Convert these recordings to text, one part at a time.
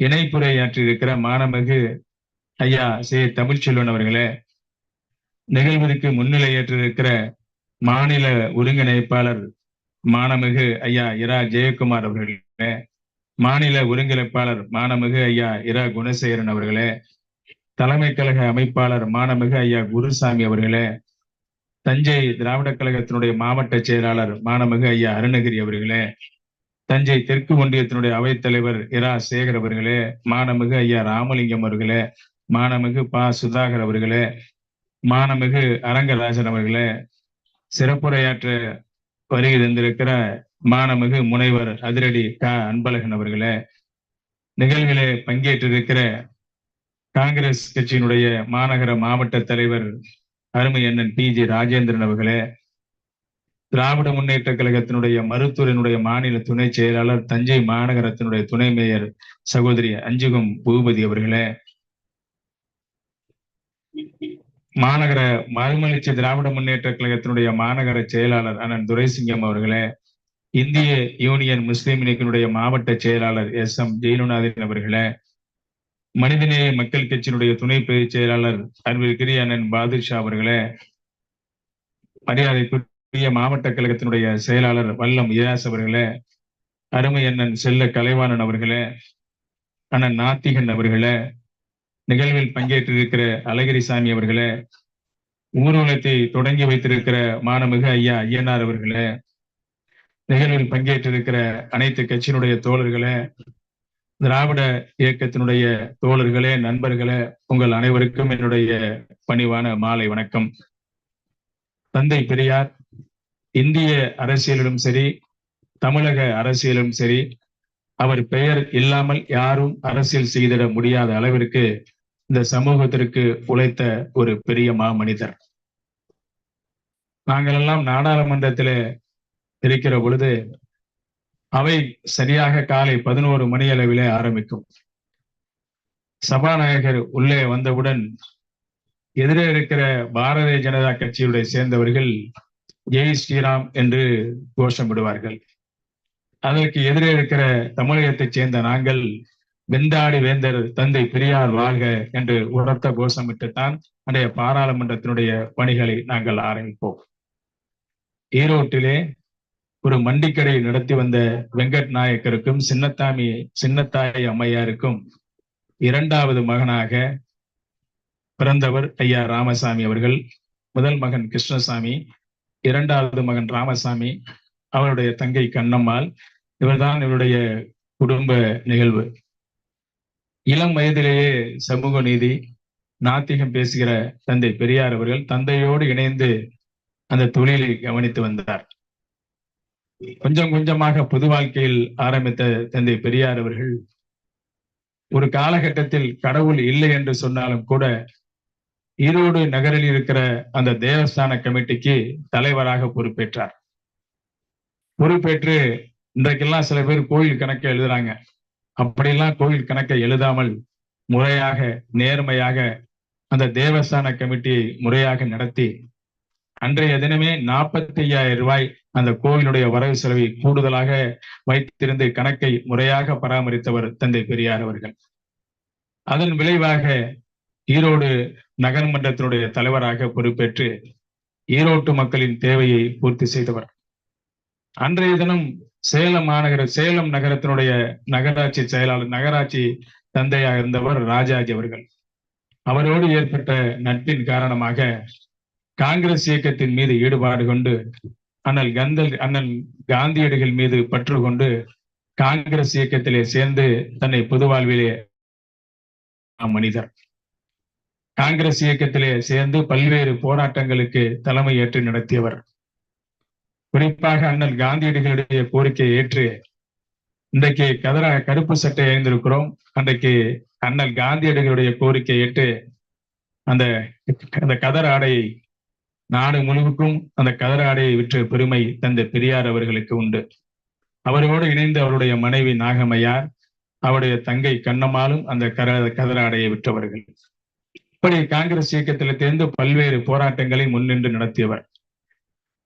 இணைப்புரையாற்றியிருக்கிற மாணமிகு ஐயா சே தமிழ்ச்செல்வன் அவர்களே நிகழ்விற்கு முன்னிலையேற்றிருக்கிற மாநில ஒருங்கிணைப்பாளர் மாணமிகு ஐயா இரா ஜெயக்குமார் அவர்களே மாநில ஒருங்கிணைப்பாளர் மாணமிகு ஐயா இரா குணசேகரன் அவர்களே தலைமை கழக அமைப்பாளர் மாணமிகு ஐயா குருசாமி அவர்களே தஞ்சை திராவிட கழகத்தினுடைய மாவட்ட செயலாளர் மாணமிகு ஐயா அருணகிரி அவர்களே தஞ்சை தெற்கு ஒன்றியத்தினுடைய அவைத்தலைவர் இரா சேகர் அவர்களே மாணமிகு ஐயா ராமலிங்கம் அவர்களே மாணமிகு பா சுதாகர் அவர்களே மாணமிகு அரங்கராஜன் அவர்களே சிறப்புரையாற்ற வருகை தந்திருக்கிற மாணமிகு முனைவர் அதிரடி க. அன்பழகன் அவர்களே நிகழ்விலே பங்கேற்றிருக்கிற காங்கிரஸ் கட்சியினுடைய மாநகர மாவட்ட தலைவர் அருமை அண்ணன் பி. ஜி. ராஜேந்திரன் அவர்களே திராவிட முன்னேற்ற கழகத்தினுடைய மருத்துவரினுடைய மாநில துணை செயலாளர் தஞ்சை மாநகரத்தினுடைய துணை மேயர் சகோதரி அஞ்சுகம் பூபதி அவர்களே. மாநகர மறுமலர்ச்சி திராவிட முன்னேற்ற கழகத்தினுடைய மாநகர செயலாளர் அண்ணன் துரைசிங்கம் அவர்களே. இந்திய யூனியன் முஸ்லிம் லீக்கினுடைய மாவட்ட செயலாளர் எஸ் எம் ஜெயிலுநாதன் அவர்களே. மனிதநேய மக்கள் கட்சியினுடைய துணை பொதுச் செயலாளர் அன்பிற்கிரி அண்ணன் பாதுஷா அவர்களே. புதிய மாவட்ட கழகத்தினுடைய செயலாளர் வல்லம் இயாஸ் அவர்களே அருமை அண்ணன் செல்ல கலைவாணன் அவர்களே அண்ணன் நாத்திகன் அவர்களே நிகழ்வில் பங்கேற்றிருக்கிற அழகிரிசாமி அவர்களே ஊர்வலத்தை தொடங்கி வைத்திருக்கிற மாணமிகு ஐயா ஐயனார் அவர்களே நிகழ்வில் பங்கேற்றிருக்கிற அனைத்து கட்சியினுடைய தோழர்களே திராவிட இயக்கத்தினுடைய தோழர்களே நண்பர்களே உங்கள் அனைவருக்கும் என்னுடைய பணிவான மாலை வணக்கம். தந்தை பெரியார் இந்திய அரசியலிலும் சரி தமிழக அரசியலும் சரி அவர் பெயர் இல்லாமல் யாரும் அரசியல் செய்திட முடியாத அளவிற்கு இந்த சமூகத்திற்கு உழைத்த ஒரு பெரிய மாமனிதர். நாங்கள் எல்லாம் நாடாளுமன்றத்தில இருக்கிற பொழுது அவை சரியாக காலை பதினோரு மணி அளவிலே ஆரம்பிக்கும். சபாநாயகர் உள்ளே வந்தவுடன் எதிரே இருக்கிற பாரதிய ஜனதா கட்சியுடைய சேர்ந்தவர்கள் ஜெய் ஸ்ரீராம் என்று கோஷமிடுவார்கள் அதற்கு எதிரே இருக்கிற தமிழகத்தைச் சேர்ந்த நாங்கள் வெந்தாடி வேந்தர் தந்தை பெரியார் வாழ்க என்று உரத்த கோஷமிட்டுத்தான் அன்றைய பாராளுமன்றத்தினுடைய பணிகளை நாங்கள் ஆரம்பிப்போம். ஈரோட்டிலே ஒரு மண்டிக்கடை நடத்தி வந்த வெங்கட் நாயக்கருக்கும் சின்னத்தாமி சின்னத்தாய் அம்மையாருக்கும் இரண்டாவது மகனாக பிறந்தவர் ஐயா ராமசாமி அவர்கள் முதல் மகன் கிருஷ்ணசாமி இரண்டாவது மகன் ராமசாமி அவருடைய தங்கை கண்ணம்மாள் இவர்தான் இவருடைய குடும்ப நிகழ்வு. இளம் வயதிலேயே சமூக நீதி நாத்திகம் பேசுகிற தந்தை பெரியார் அவர்கள் தந்தையோடு இணைந்து அந்த தொழிலை கவனித்து வந்தார். கொஞ்சம் கொஞ்சமாக பொது வாழ்க்கையில் ஆரம்பித்த தந்தை பெரியார் அவர்கள் ஒரு காலகட்டத்தில் கடவுள் இல்லை என்று சொன்னாலும் கூட ஈரோடு நகரில் இருக்கிற அந்த தேவஸ்தான கமிட்டிக்கு தலைவராக பொறுப்பேற்றார். பொறுப்பேற்று இன்றைக்கெல்லாம் சில பேர் கோயில் கணக்கை எழுதுறாங்க. அப்படியெல்லாம் கோயில் கணக்கை எழுதாமல் முறையாக நேர்மையாக அந்த தேவஸ்தான கமிட்டியை முறையாக நடத்தி அன்றைய தினமே நாற்பத்தி ஐயாயிரம் ரூபாய் அந்த கோவிலுடைய வரவு செலவை கூடுதலாக வைத்திருந்து கணக்கை முறையாக பராமரித்தவர் தந்தை பெரியார் அவர்கள். அதன் விளைவாக ஈரோடு நகர்மன்றத்தினுடைய தலைவராக பொறுப்பேற்று ஈரோட்டு மக்களின் தேவையை பூர்த்தி செய்தவர். அன்றைய தினம் சேலம் மாநகர சேலம் நகரத்தினுடைய நகராட்சி செயலாளர் நகராட்சி தந்தையாக இருந்தவர் ராஜாஜி அவர்கள். அவரோடு ஏற்பட்ட நட்பின் காரணமாக காங்கிரஸ் இயக்கத்தின் மீது ஈடுபாடு கொண்டு அண்ணல் கந்தல் அண்ணன் காந்தியடிகள் மீது பற்று கொண்டு காங்கிரஸ் இயக்கத்திலே சேர்ந்து தன்னை பொது வாழ்விலே மனிதர். காங்கிரஸ் இயக்கத்திலே சேர்ந்து பல்வேறு போராட்டங்களுக்கு தலைமை ஏற்று நடத்தியவர். குறிப்பாக அண்ணல் காந்தியடிகளுடைய கோரிக்கையை ஏற்று இன்றைக்கு கதராக கருப்பு சட்டை அணிந்திருக்கிறோம். அன்றைக்கு அண்ணல் காந்தியடிகளுடைய கோரிக்கை ஏற்று அந்த அந்த கதர் ஆடையை நாடு முழுவதுக்கும் அந்த கதர் ஆடையை விற்ற பெருமை தந்த பெரியார் அவர்களுக்கு உண்டு. அவரோடு இணைந்து அவருடைய மனைவி நாகமையார் அவருடைய தங்கை கண்ணம்மாளும் அந்த கர கதர் ஆடையை விற்றவர்கள். இப்படி காங்கிரஸ் இயக்கத்தில் தேர்ந்து பல்வேறு போராட்டங்களை முன்னின்று நடத்தியவர்.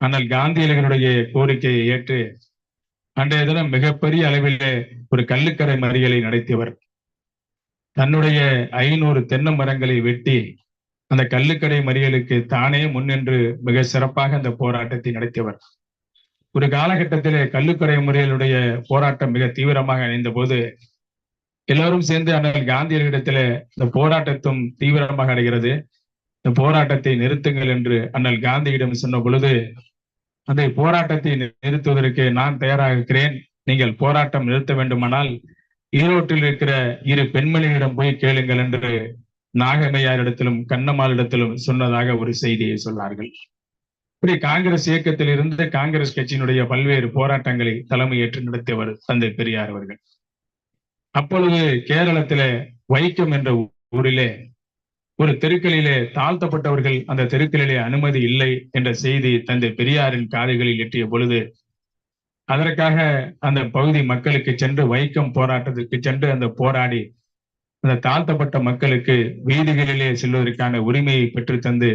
ஆனால் காந்தியடிகளுடைய கோரிக்கையை ஏற்று அன்றைய தினம் மிகப்பெரிய அளவிலே ஒரு கள்ளுக்கரை மறியலை நடத்தியவர். தன்னுடைய ஐநூறு தென்னை மரங்களை வெட்டி அந்த கல்லுக்கடை மறியலுக்கு தானே முன்னின்று மிக சிறப்பாக அந்த போராட்டத்தை நடத்தியவர். ஒரு காலகட்டத்திலே கள்ளுக்கரை முறையிலுடைய போராட்டம் மிக தீவிரமாக இணைந்த போது எல்லாரும் சேர்ந்து அண்ணல் காந்தியர்களிடத்திலே இந்த போராட்டத்தும் தீவிரமாக அடைகிறது. இந்த போராட்டத்தை நிறுத்துங்கள் என்று அண்ணல் காந்தியிடம் சொன்ன பொழுது அந்த போராட்டத்தை நிறுத்துவதற்கு நான் தயாராக இருக்கிறேன். நீங்கள் போராட்டம் நிறுத்த வேண்டுமானால் ஈரோட்டில் இருக்கிற இரு பெண்மணிகளிடம் போய் கேளுங்கள் என்று நாகமையாரிடத்திலும் கண்ணம்மாளிடத்திலும் சொன்னதாக ஒரு செய்தியை சொன்னார்கள். இப்படி காங்கிரஸ் இயக்கத்தில் இருந்து காங்கிரஸ் கட்சியினுடைய பல்வேறு போராட்டங்களை தலைமையேற்று நடத்தியவர் தந்தை பெரியார் அவர்கள். அப்பொழுது கேரளத்திலே வைக்கம் என்ற ஊரிலே ஒரு தெருக்களிலே தாழ்த்தப்பட்டவர்கள் அந்த தெருக்களிலே அனுமதி இல்லை என்ற செய்தி தந்தை பெரியாரின் காதுகளில் எட்டிய பொழுது அதற்காக அந்த பகுதி மக்களுக்கு சென்று வைக்கம் போராட்டத்திற்கு சென்று அந்த போராடி அந்த தாழ்த்தப்பட்ட மக்களுக்கு வீடுகளிலே செல்வதற்கான உரிமையை பெற்று தந்து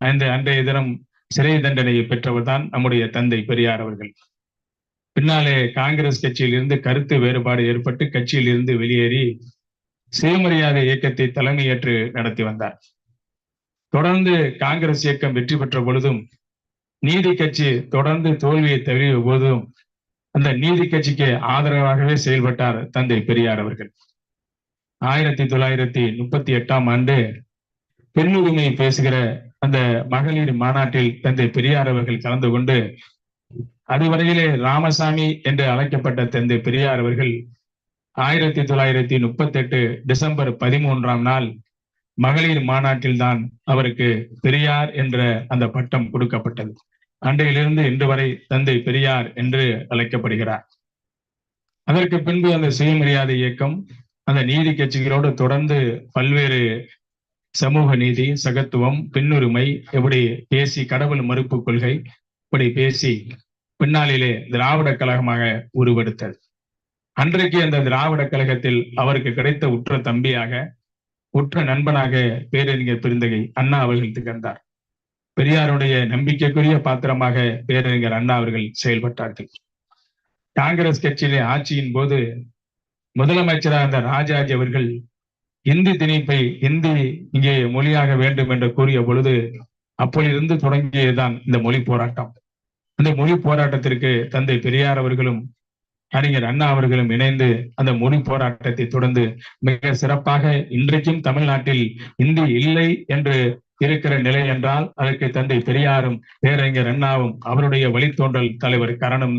அந்த அன்றைய தினம் சிறை தண்டனையை பெற்றவர் தான் நம்முடைய தந்தை பெரியார் அவர்கள். பின்னாலே காங்கிரஸ் கட்சியிலிருந்து கருத்து வேறுபாடு ஏற்பட்டு கட்சியிலிருந்து வெளியேறி சுயமரியாதை இயக்கத்தை தலைமையேற்று நடத்தி வந்தார். தொடர்ந்து காங்கிரஸ் இயக்கம் வெற்றி பெற்ற பொழுதும் நீதி கட்சி தொடர்ந்து தோல்வியை தவிர போதும் அந்த நீதி கட்சிக்கு ஆதரவாகவே செயல்பட்டார் தந்தை பெரியார் அவர்கள். ஆயிரத்தி தொள்ளாயிரத்தி முப்பத்தி எட்டாம் ஆண்டு பெண்ணுரிமை பேசுகிற அந்த மகளிர் மாநாட்டில் தந்தை பெரியார் அவர்கள் கலந்து கொண்டு அதுவரையிலே ராமசாமி என்று அழைக்கப்பட்ட தந்தை பெரியார் அவர்கள் ஆயிரத்தி தொள்ளாயிரத்தி முப்பத்தி எட்டு டிசம்பர் பதிமூன்றாம் நாள் மகளிர் மாநாட்டில் தான் அவருக்கு பெரியார் என்ற அந்த பட்டம் கொடுக்கப்பட்டது. அன்றையிலிருந்து இன்று வரை தந்தை பெரியார் என்று அழைக்கப்படுகிறார். அதற்கு பின்பு அந்த சுயமரியாதை இயக்கம் அந்த நீதி கட்சிகளோடு தொடர்ந்து பல்வேறு சமூக நீதி சகத்துவம் பெண்ணுரிமை எப்படி பேசி கடவுள் மறுப்பு கொள்கை இப்படி பேசி பின்னாளிலே திராவிட கழகமாக உருவெடுத்தது. அன்றைக்கு அந்த திராவிட கழகத்தில் அவருக்கு கிடைத்த உற்ற தம்பியாக உற்ற நண்பனாக பேரறிஞர் பெருந்தகை அண்ணா அவர்கள் திகழ்ந்தார். பெரியாருடைய நம்பிக்கைக்குரிய பாத்திரமாக பேரறிஞர் அண்ணா அவர்கள் செயல்பட்டார்கள். காங்கிரஸ் கட்சியிலே ஆட்சியின் போது முதலமைச்சராக இருந்த ராஜாஜி அவர்கள் இந்தி திணிப்பை இந்தி இங்கே மொழியாக வேண்டும் என்று கூறிய பொழுது அப்பொழுதிருந்து தொடங்கியதுதான் இந்த மொழி போராட்டம். அந்த மொழி போராட்டத்திற்கு தந்தை பெரியார் அவர்களும் அறிஞர் அண்ணா அவர்களும் இணைந்து அந்த மொழி போராட்டத்தை தொடர்ந்து மிக சிறப்பாக இன்றைக்கும் தமிழ்நாட்டில் இந்தி இல்லை என்று இருக்கிற நிலை என்றால் அதற்கு தந்தை பெரியாரும் பேரறிஞர் அண்ணாவும் அவருடைய வழித்தோன்றல் தலைவர் காரணம்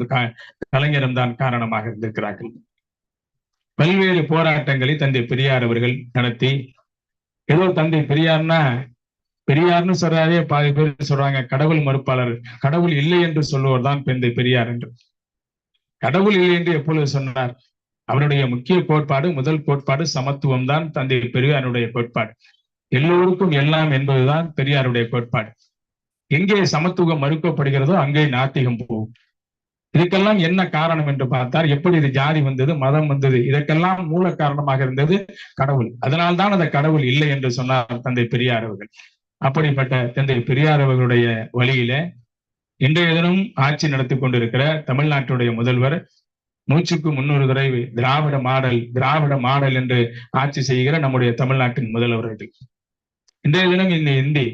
கலைஞரும் தான் காரணமாக இருந்திருக்கிறார்கள். பல்வேறு போராட்டங்களை தந்தை பெரியார் அவர்கள் நடத்தி ஏதோ தந்தை பெரியார்னா பெரியார்னு சொல்றாரே பாதி பேர் சொல்றாங்க கடவுள் மறுப்பாளர். கடவுள் இல்லை என்று சொல்லுவோர் தான் பெந்தை பெரியார் என்று. கடவுள் இல்லை என்று எப்பொழுது சொன்னார்? அவருடைய முக்கிய கோட்பாடு முதல் கோட்பாடு சமத்துவம் தான் தந்தை பெரியாருடைய கோட்பாடு. எல்லோருக்கும் எல்லாம் என்பதுதான் பெரியாருடைய கோட்பாடு. எங்கே சமத்துவம் மறுக்கப்படுகிறதோ அங்கே நாத்திகம் போகும். இதுக்கெல்லாம் என்ன காரணம் என்று பார்த்தார் எப்படி இது ஜாதி வந்தது மதம் வந்தது இதற்கெல்லாம் மூல காரணமாக இருந்தது கடவுள். அதனால்தான் அந்த கடவுள் இல்லை என்று சொன்னார் தந்தை பெரியார் அவர்கள். அப்படிப்பட்ட தந்தை பெரியார் அவர்களுடைய வழியில இன்றைய தினம் ஆட்சி நடத்தி கொண்டிருக்கிற தமிழ்நாட்டுடைய முதல்வர் நூற்றுக்கு முன்னூறு தடவை திராவிட மாடல் திராவிட மாடல் என்று ஆட்சி செய்கிற நம்முடைய தமிழ்நாட்டின் முதல்வர்கள் இன்றைய தினம் இந்த இந்தி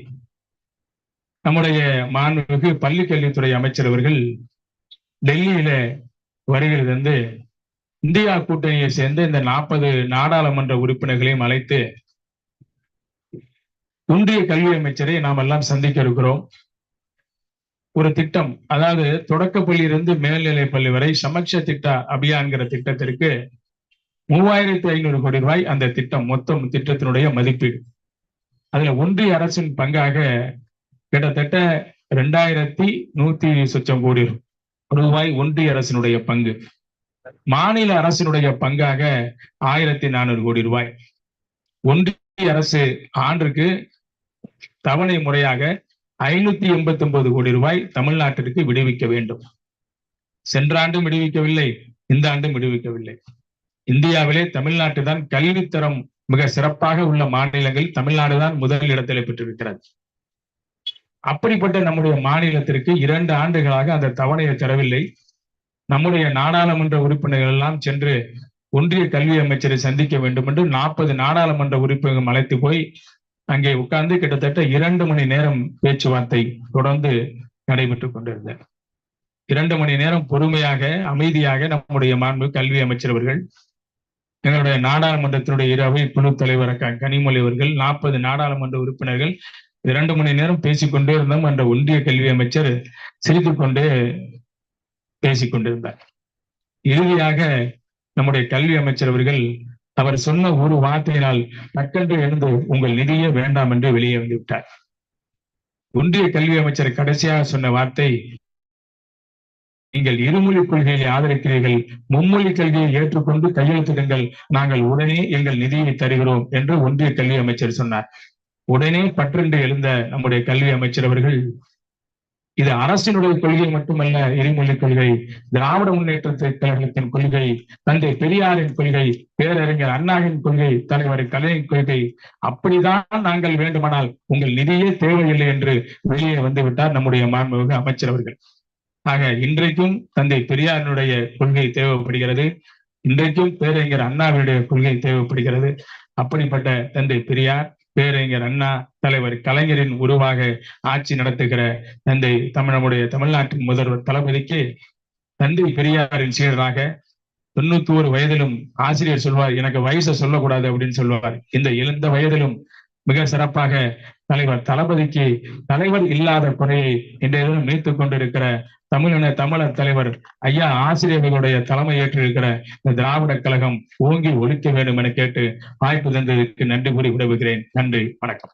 நம்முடைய மாண்புமிகு பள்ளி கல்வித்துறை அமைச்சர் அவர்கள் டெல்லியில வருகிறது வந்து இந்தியா கூட்டணியை சேர்ந்து இந்த நாற்பது நாடாளுமன்ற உறுப்பினர்களையும் அழைத்து ஒன்றிய கல்வி அமைச்சரை நாம் எல்லாம் சந்திக்க இருக்கிறோம். ஒரு திட்டம் அதாவது தொடக்கப்பள்ளியிலிருந்து மேல்நிலை பள்ளி வரை சமச்ச திட்ட அபியான்கிற திட்டத்திற்கு மூவாயிரத்தி ஐநூறு கோடி ரூபாய் அந்த திட்டம் மொத்தம் திட்டத்தினுடைய மதிப்பீடு. அதுல ஒன்றிய அரசின் பங்காக கிட்டத்தட்ட ரெண்டாயிரத்தி நூத்தி சொச்சம் கோடி ரூபாய் ஒன்றிய அரசினுடைய பங்கு. மாநில அரசினுடைய பங்காக ஆயிரத்தி நானூறு கோடி ரூபாய். ஒன்றிய அரசு ஆண்டுக்கு தவணை முறையாக ஐநூத்தி எண்பத்தி ஒன்பது கோடி ரூபாய் தமிழ்நாட்டிற்கு விடுவிக்க வேண்டும். சென்ற ஆண்டும் விடுவிக்கவில்லை இந்த ஆண்டும் விடுவிக்கவில்லை. இந்தியாவிலே தமிழ்நாட்டு தான் கல்வித்தரம் மிக சிறப்பாக உள்ள மாநிலங்கள் தமிழ்நாடு தான் முதல் இடத்திலே பெற்றிருக்கிறது. அப்படிப்பட்ட நம்முடைய மாநிலத்திற்கு இரண்டு ஆண்டுகளாக அந்த தவணையை தரவில்லை. நம்முடைய நாடாளுமன்ற உறுப்பினர்கள் எல்லாம் சென்று ஒன்றிய கல்வி அமைச்சரை சந்திக்க வேண்டும் என்று நாற்பது நாடாளுமன்ற உறுப்பினர்கள் அழைத்து போய் அங்கே உட்கார்ந்து கிட்டத்தட்ட இரண்டு மணி நேரம் பேச்சுவார்த்தை தொடர்ந்து நடைபெற்றுக் கொண்டிருந்தார் இரண்டு மணி நேரம் பொறுமையாக அமைதியாக நம்முடைய மாண்பு கல்வி அமைச்சர் அவர்கள் எங்களுடைய நாடாளுமன்றத்தினுடைய இரவை குழு தலைவர் கனிமொழி அவர்கள் நாற்பது நாடாளுமன்ற உறுப்பினர்கள் இரண்டு மணி நேரம் பேசிக்கொண்டே இருந்தோம் என்ற ஒன்றிய கல்வி அமைச்சர் சிரித்துக் கொண்டே பேசிக் கொண்டிருந்தார் இறுதியாக நம்முடைய கல்வி அமைச்சர் அவர்கள் அவர் சொன்ன ஒரு வார்த்தையினால் டக்கென்று எழுந்து உங்கள் நிதியே வேண்டாம் என்று வெளியே வந்து விட்டார் ஒன்றிய கல்வி அமைச்சர் கடைசியாக சொன்ன வார்த்தை நீங்கள் இருமொழி கொள்கையை ஆதரிக்கிறீர்கள் மும்மொழி கல்வியை ஏற்றுக்கொண்டு கையெழுத்திடுங்கள் நாங்கள் உடனே எங்கள் நிதியை தருகிறோம் என்று ஒன்றிய கல்வி அமைச்சர் சொன்னார். உடனே பற்றென்று எழுந்த நம்முடைய கல்வி அமைச்சர் அவர்கள் இது அரசினுடைய கொள்கை மட்டுமல்ல எரிமொழி கொள்கை திராவிட முன்னேற்ற கழகத்தின் கொள்கை தந்தை பெரியாரின் கொள்கை பேரறிஞர் அண்ணாவின் கொள்கை தலைவர் கலைஞரின் கொள்கை. அப்படிதான் நாங்கள் வேண்டுமானால் உங்கள் நிதியே தேவையில்லை என்று வெளியே வந்து விட்டார் நம்முடைய மாண்புமிகு அமைச்சர் அவர்கள். ஆக இன்றைக்கும் தந்தை பெரியாரினுடைய கொள்கை தேவைப்படுகிறது. இன்றைக்கும் பேரறிஞர் அண்ணாவினுடைய கொள்கை தேவைப்படுகிறது. அப்படிப்பட்ட தந்தை பெரியார் பேரறிஞர் அண்ணா தலைவர் கலைஞரின் உருவாக ஆட்சி நடத்துகிற தந்தை தமிழனுடைய தமிழ்நாட்டின் முதல்வர் தளபதிக்கு தந்தை பெரியாரின் சீடராக தொண்ணூத்தி ஒரு வயதிலும் ஆசிரியர் சொல்வார் எனக்கு வயசை சொல்லக்கூடாது அப்படின்னு சொல்லுவார் இந்த எழுந்த வயதிலும் மிக சிறப்பாக தலைவர் தளபதிக்கு தலைவர் இல்லாத குறையை இன்றைய தினம் கொண்டிருக்கிற தமிழின தமிழர் தலைவர் ஐயா ஆசிரியர்களுடைய தலைமை ஏற்றிருக்கிற இந்த திராவிட கழகம் ஓங்கி ஒழிக்க வேண்டும் என கேட்டு வாய்ப்பு தந்ததற்கு நன்றி கூறி விடுவிக்கிறேன் நன்றி வணக்கம்.